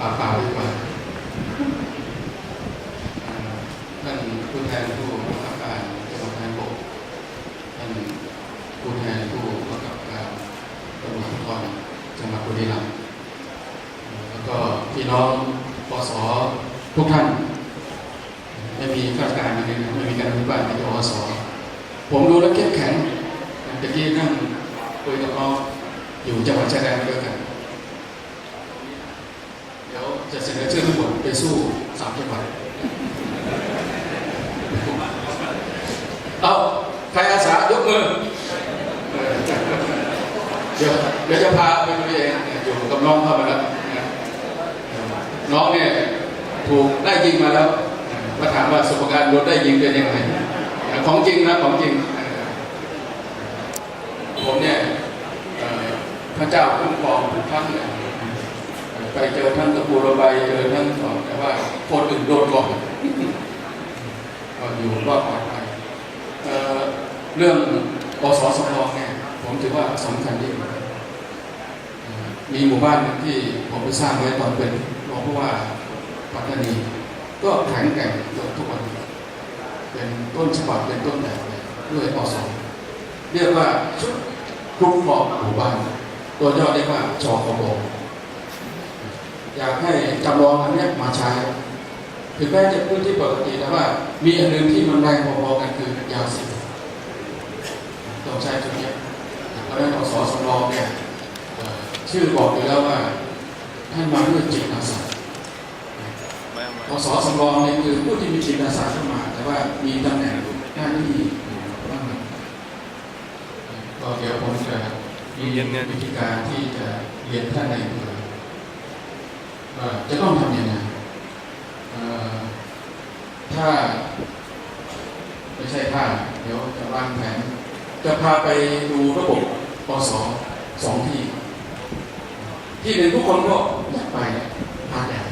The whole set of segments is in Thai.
ปากเปล่าดีกว่าอ่าท่านผู้แทนผู้บังคับการจังหวัดทหารบกท่านผู้แทนผู้บังคับการตำรวจภูธรจังหวัดบุรีรัมย์แล้วก็พี่น้องปสทุกท่าน ไม่มีข้าราชการอะไรนะไม่มีการอภิบาลในอสผมดูแล้วเข้มแข็งตะกี้นั่งคุยกับน้องอยู่จังหวัดชายแดนด้วยกันเดี๋ยว จะเสนอชื่อทั้งหมดไปสู้สามจังหวัดเอาใครอาสายกมือ เดี๋ยวเดี๋ยวจะพาไปดูเองอยู่กับน้องเข้ามาแล้วน้องเนี่ยถูกได้ยิงมาแล้วมาถามว่าสบการณ์โดนได้ยิงเป็นยังไงของจริงนะของจริง ผมเนี่ยพระเจ้าคุ้มครองทุกครั้งเลย ไปเจอทั้งตะปูระบายเจอทั้งของแต่ว่าคนอื่นโดนก่อนก็อยู่รอดปลอดภัยเรื่องอสสรเนี่ยผมถือว่าสำคัญที่สุดมีหมู่บ้านหนึ่งที่ผมไปสร้างไว้ตอนเป็นรองผู้ว่าปัตตานีก็แข็งแกร่งจนทุกวันนี้เป็นต้นฉบับเป็นต้นแบบเลยด้วยอสเรียกว่าชุดคุ้มครองหมู่บ้าน ตัวย่อเรียกว่าจคบ อยากให้จำลองอันเนี้ยมาใช้ถึงแม้จะพื้นที่ปกติแต่ว่า มีอันหนึ่งที่มันแรงพอๆกันคือยาเสพติดต้องใช้จุดเนี้ยเพราะฉะนั้นอสสำรองเนี่ยเอ่อชื่อบอกอยู่แล้วว่าท่านมาด้วยจิตอาสาอสสำรองเนี่ยคือผู้ที่มีจิตอาสาเข้ามา แต่ว่ามีตำแหน่งหน้าที่บ้างก็เดี๋ยวผมจะมีวิธีการที่จะเรียนท่านในอำเภอว่า จะต้องทำยังไงถ้า ไม่ใช่ถ้าเดี๋ยวจะวางแผน จะพาไปดูระบบปสสองที่ ที่หนึ่งทุกคนก็อยากไปพาแดด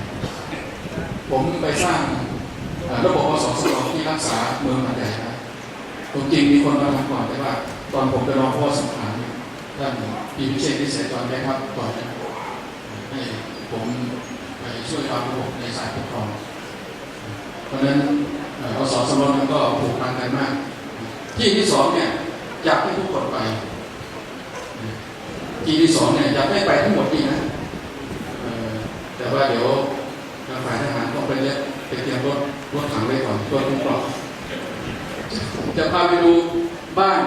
ผมไปสร้างระบบอสสที่รักษาเมืองหาดใหญ่นะผมจริงมีคนมาทำก่อนแต่ว่า ตอนผมไปรองผู้ว่าสงขาเนี่ยท่านปีพิเชษที่เสร็จตอนแรกครับก่อนนะให้ผม ช่วยวางระบบในสายปกครอง เพราะนั้นเอ่ออสสมรมันก็ผูกพันกันมาก ที่ที่สองเนี่ยอยากให้ทุกคนไป ที่ที่สองเนี่ยอยากให้ไปทั้งหมดดีนะแต่ว่าเดี๋ยวทางฝ่ายทหารต้องไปเรียกไปเตรียมรถรถถังไว้ก่อนตัวคุ้มครองจะพาไปดูบ้าน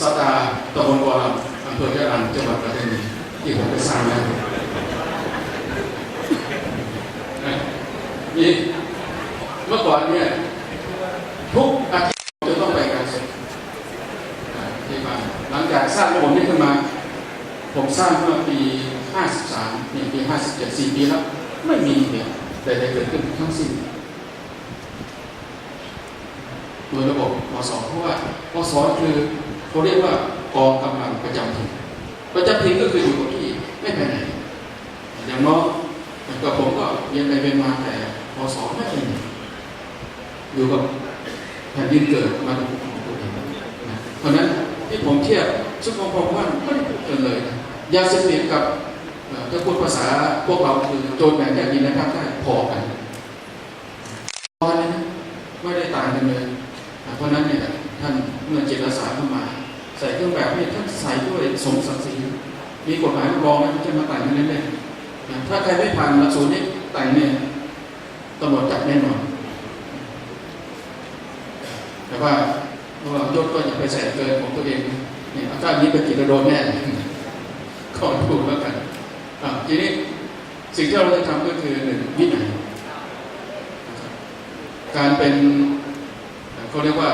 สตาตำบลบัวลอำเภอยะรันจังหวัดปัตตานีที่ผมไปสร้างแล้ว นี่เมื่อก่อนเนี่ยทุกอาทิตย์จะต้องไปงานศพที่มาหลังจากสร้างระบบนี้ขึ้นมา ผมสร้างเมื่อปี 53นี่ปี 57 4 ปีแล้ว ไม่มีเหตุใดๆเกิดขึ้นทั้งสิ้นโดยระบบปสเพราะว่าปสคือเขาเรียกว่ากองกำลังประจำถิ่นประจำถิ่นก็คืออยู่กับที่ไม่ไปไหนอย่างน้อยกับผมก็เรียนไปเป็นมาแต่ ปสไม่ไปไหนอยู่กับแผ่นดินเกิดมาดูของตัวเองนะเพราะนั้นที่ผมเทียบชุดของผมว่าไม่ได้พูดกันเลยนะยาเสพติดกับถ้าพูดภาษาพวกเราคือโจรแบ่งแผ่นดินในภาคใต้พอกันพอกันเลยนะไม่ได้ต่างกันเลยอ่เพราะนั้นเนี่ยท่านเมื่อเจตอาสาเข้ามา ใส่เครื่องแบบให้ท่านใส่ด้วยสมศักดิ์ศรีมีกฎหมายรับรองนะไม่ใช่มาแต่งกันเล่นๆถ้าใครไม่ผ่านหลักสูตรนี้แต่งเนี่ย แน่นอน แต่ว่าระหว่างยศก็อย่าไปใส่เกินของตัวเองเนี่ยอาการนี้เป็นกิจโดนแน่ขอถูกแล้วกันอะทีนี้สิ่งที่เราจะทำก็คือหนึ่งวินัยการเป็นเขาเรียกว่า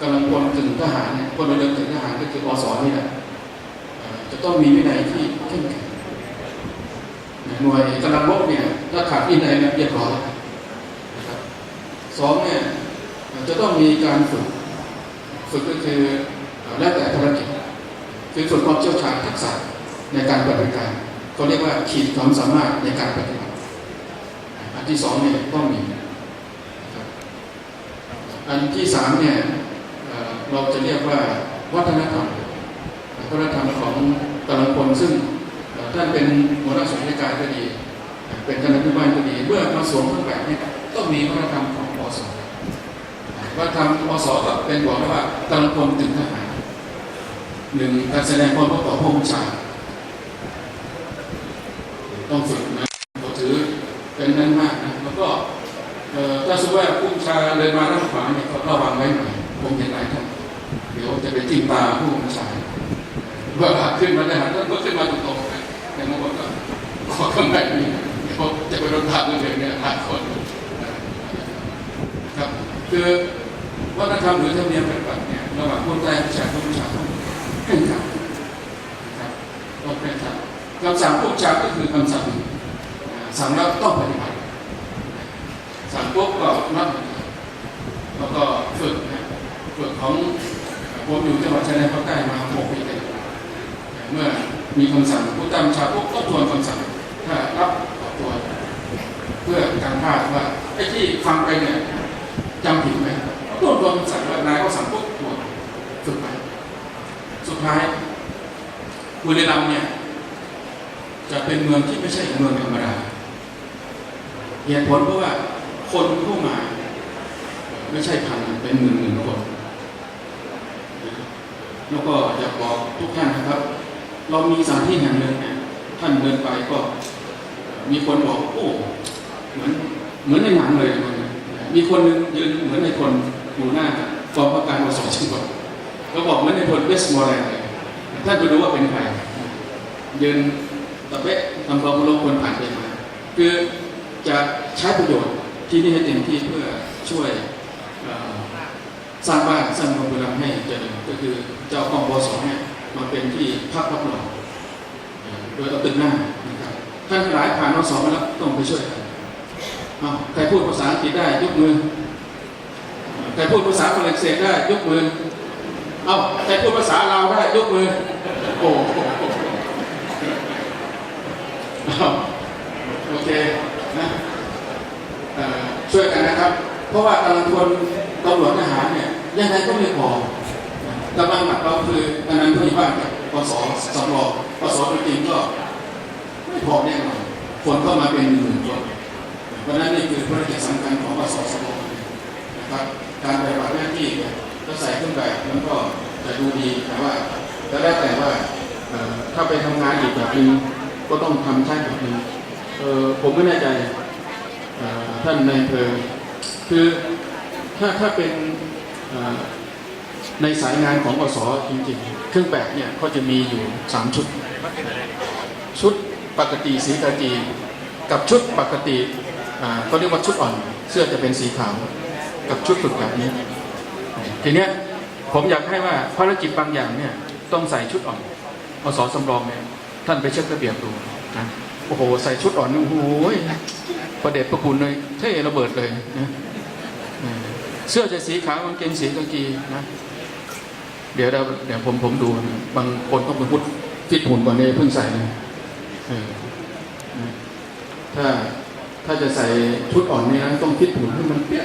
กำลังพลถึงทหารเนี่ยพลเรือนถึงทหารก็คืออสนี่แหละจะต้องมีวินัยที่เข้มแข็งหน่วยกำลังรบเนี่ยถ้าขาดวินัยเนี่ยเรียบร้อย สองเนี่ยจะต้องมีการฝึกฝึกก็คือแล้วแต่ภารกิจคือฝึกความเชี่ยวชาญทักษะในการปฏิบัติการเขาเรียกว่าขีดความสามารถในการปฏิบัติอันที่สองเนี่ยต้องมีอันที่สามเนี่ยเราจะเรียกว่าวัฒนธรรมวัฒนธรรมของกำลังพลซึ่งท่านเป็นหัวหน้าส่วนราชการก็ดี เป็นคณะผู้บ้านก็ดี เมื่อมาสวมเครื่องแบบเนี่ยต้องมีวัฒนธรรมของ วัฒนธรรมอสก็เป็นบอกว่ากำลังพลถึงทหารหนึ่งการแสดงความปรู้ต่อผู้บัญชาต้องฝึกนะก็ถือเป็นนั้นมากนะแล้วก็ถ้าสมมติว่าผู้ชาเดินมาด้านขวาเนี่ยก็ระวังไว้หน่อยผมเห็นหลายท่านเดี๋ยวจะไปจิ้มตาผู้บัญชาวลาขึ้นมาได้หันท่านก็ขึ้นมาตรงๆนะแต่บางคนก็ขอคำแบบนี้เขาจะไปโดนทางเรื่องเนี่ยหลายคนนะครับคือ วัฒนธรรมหรือธรรมเนียมปฏิบัติเนี่ยระหว่างคนใต้ผู้ชายกับผู้ชายต้องเคร่งครัดนะครับต้องเคร่งครัดคำสั่งผู้ชายก็คือคำสั่งสั่งแล้วต้องปฏิบัติสั่งปุ๊บก็นับแล้วก็ฝึกนะฝึกของผมอยู่จังหวัดชายแดนภาคใต้มาหกปีเต็มเมื่อมีคำสั่งผู้ตามชาปุ๊บก็ทวนคำสั่งถ้ารับต่อตัว เพื่อการพลาดว่าไอ้ที่ฟังไปเนี่ยจำผิดไหม ก็ทวนทวนสั่งว่านายเขาสั่งปุ๊บทวนฝึกไป สุดท้ายบุรีรัมย์เนี่ย จะเป็นเมืองที่ไม่ใช่เมืองธรรมดาเหตุผลเพราะว่าคนเข้ามา ไม่ใช่พันเป็นหมื่นหมื่นคน แล้วก็อยากบอกทุกท่านนะครับ เรามีสถานที่แห่งหนึ่งเนี่ยท่านเดินไปก็ มีคนบอกโอ้เหมือนเหมือนในหนังเลยนมีคนหนึงยืนเหมือนในคน อยู่หน้ากองประการวสจังหวัดก็บอกเหมือนในคนเวสมอร์แลนด์เลยท่านไปดูว่าเป็นใครยืนตะเป๊ะทำความเคารพคนผ่านไปมา คือจะใช้ประโยชน์ที่นี่ให้เต็มที่เพื่อช่วยสร้างบ้านสร้างโรงแรมให้เจริญก็คือเจ้าของบสเนี่ยมาเป็นที่พักรับรองเอ่อโดยเอาตึกหน้านะครับท่านหลายผ่านนสมาแล้วต้องไปช่วยกันใครพูดภาษาอังกฤษได้ยกมือ ใครพูดภาษาฝรั่งเศสได้ยกมือ เอาใครพูดภาษาลาวได้ยกมือ โอ้โอเคนะช่วยกันนะครับ เพราะว่ากำลังพลตำรวจทหารเนี่ยยังไงก็ไม่พอกำลังหลักเราคือกำลังพยาบาลกับปสสำรองปสจริงก็ไม่พอแน่นอนคนเข้ามาเป็นหมื่นคนเพราะนั้นนี่คือภารกิจสำคัญของปสสำรอง การปฏิบัติหน้าที่เนี่ยถ้าใส่เครื่องแบบมันก็จะดูดีแต่ว่าก็แล้วแต่ว่าเอ่อถ้าไปทำงานอีกแบบนึงก็ต้องทำใช่แบบนึงเออผมไม่แน่ใจท่านในอำเภอคือถ้าถ้าเป็นในสายงานของอสจริงๆ เครื่องแบบเนี่ยเขาจะมีอยู่สามชุด ชุดปกติสีกากีกับชุดปกติอ่าเขาเรียกว่าชุดอ่อน เสื้อจะเป็นสีขาว กับชุดฝึกแบบนี้ ทีเนี้ยผมอยากให้ว่าภารกิจบางอย่างเนี่ยต้องใส่ชุดอ่อนอสสำรองเนี่ยท่านไปเช็คระเบียบดูนะโอ้โหใส่ชุดอ่อนโอ้โหประเด็จประคุณเลยเท่ระเบิดเลยนะเสื้อจะสีขาวกางเกงสีกากีนะเดี๋ยวเดี๋ยวผมผมดูนะบางคนก็เป็นพุทธฟิตหุ่นกว่านี้เพิ่งใส่นะเออนะถ้าถ้าจะใส่ชุดอ่อนนี่นะต้องฟิตหุ่นให้มันเปี้ย